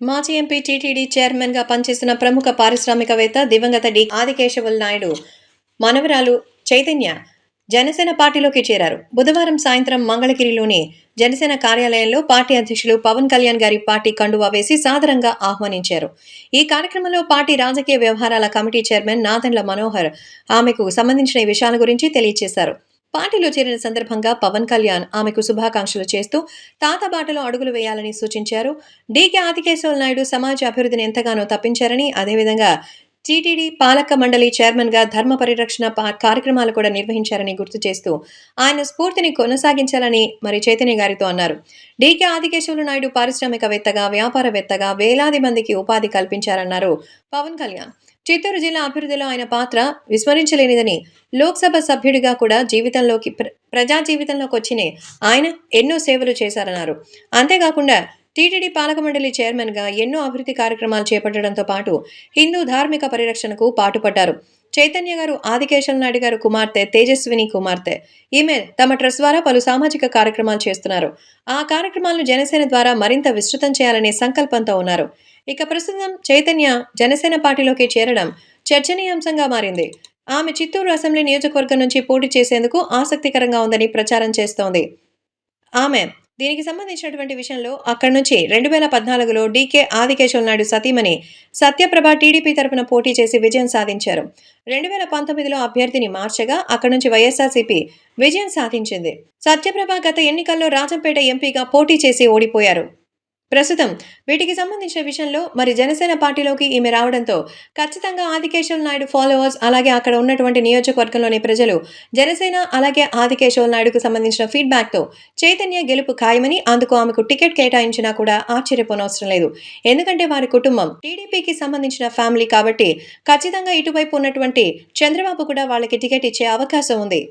మాజీ MP TTD చైర్మన్గా పనిచేసిన ప్రముఖ పారిశ్రామికవేత్త దివంగత డి. ఆదికేశవులు నాయుడు. మనవరాలు చైతన్య జనసేన పార్టీలోకి చేరారు. బుధవారం సాయంత్రం మంగళగిరిలోని జనసేన కార్యాలయంలో పార్టీ అధ్యక్షులు పవన్ కళ్యాణ్ గారి పార్టీ కండువా వేసి సాదరంగా ఆహ్వానించారు. ఈ కార్యక్రమంలో పార్టీ రాజకీయ వ్యవహారాల కమిటీ చైర్మన్ నాదండ్ల మనోహర్ ఆమెకు సంబంధించిన విషయాల గురించి తెలియజేశారు. పార్టీలో చేరిన సందర్భంగా పవన్ కళ్యాణ్ ఆమెకు శుభాకాంక్షలు చేస్తూ తాత బాటలో అడుగులు వేయాలని సూచించారు. డీకే ఆదికేశవ నాయుడు సమాజ అభివృద్ధిని ఎంతగానో తప్పించారని అదేవిధంగా టీటీడీ పాలక మండలి చైర్మన్గా ధర్మ పరిరక్షణ కార్యక్రమాలు కూడా నిర్వహించారని గుర్తు చేస్తూ ఆయన స్ఫూర్తిని కొనసాగించాలని మరి చైతన్య గారితో అన్నారు. డీకే ఆదికేశవులు నాయుడు పారిశ్రామికవేత్తగా వ్యాపారవేత్తగా వేలాది మందికి ఉపాధి కల్పించారన్నారు పవన్ కళ్యాణ్. చిత్తూరు జిల్లా అభివృద్ధిలో ఆయన పాత్ర విస్మరించలేనిదని లోక్సభ సభ్యుడిగా కూడా జీవితంలోకి ప్ర- ప్రజా జీవితంలోకి వచ్చిన ఆయన ఎన్నో సేవలు చేశారన్నారు. అంతేకాకుండా టీటీడీ పాలక మండలి చైర్మన్గా ఎన్నో అభివృద్ధి కార్యక్రమాలు చేపట్టడంతో పాటు హిందూ ధార్మిక పరిరక్షణకు పాటుపడ్డారు. చైతన్య గారు ఆదికేశవ నాయుడు గారు కుమార్తె తేజస్విని కుమార్తె. ఈమె తమ ట్రస్ట్ ద్వారా పలు సామాజిక కార్యక్రమాలు చేస్తున్నారు. ఆ కార్యక్రమాలను జనసేన ద్వారా మరింత విస్తృతం చేయాలనే సంకల్పంతో ఉన్నారు. ఇక ప్రస్తుతం చైతన్య జనసేన పార్టీలోకి చేరడం చర్చనీయాంశంగా మారింది. ఆమె చిత్తూరు అసెంబ్లీ నియోజకవర్గం నుంచి పోటీ చేసేందుకు ఆసక్తికరంగా ఉందని ప్రచారం చేస్తోంది. ఆమె దీనికి సంబంధించినటువంటి విషయంలో అక్కడి నుంచి రెండు వేల పద్నాలుగులో డీకే ఆదికేశవ నాయుడు సతీమణి సత్యప్రభ టీడీపీ తరఫున పోటీ చేసి విజయం సాధించారు. రెండు వేల పంతొమ్మిదిలో అభ్యర్థిని మార్చగా అక్కడి నుంచి వైఎస్ఆర్సీపీ విజయం సాధించింది. సత్యప్రభ గత ఎన్నికల్లో రాజంపేట ఎంపీగా పోటీ చేసి ఓడిపోయారు. ప్రస్తుతం వీటికి సంబంధించిన విషయంలో మరి జనసేన పార్టీలోకి ఈమె రావడంతో ఖచ్చితంగా ఆదికేశవ నాయుడు ఫాలోవర్స్ అలాగే అక్కడ ఉన్నటువంటి నియోజకవర్గంలోని ప్రజలు జనసేన అలాగే ఆదికేశవ నాయుడుకు సంబంధించిన ఫీడ్బ్యాక్తో చైతన్య గెలుపు ఖాయమని అందుకు ఆమెకు టికెట్ కేటాయించినా కూడా ఆశ్చర్యపోనవసరం లేదు. ఎందుకంటే వారి కుటుంబం టీడీపీకి సంబంధించిన ఫ్యామిలీ కాబట్టి ఖచ్చితంగా ఇటువైపు ఉన్నటువంటి చంద్రబాబు కూడా వాళ్ళకి టికెట్ ఇచ్చే అవకాశం ఉంది.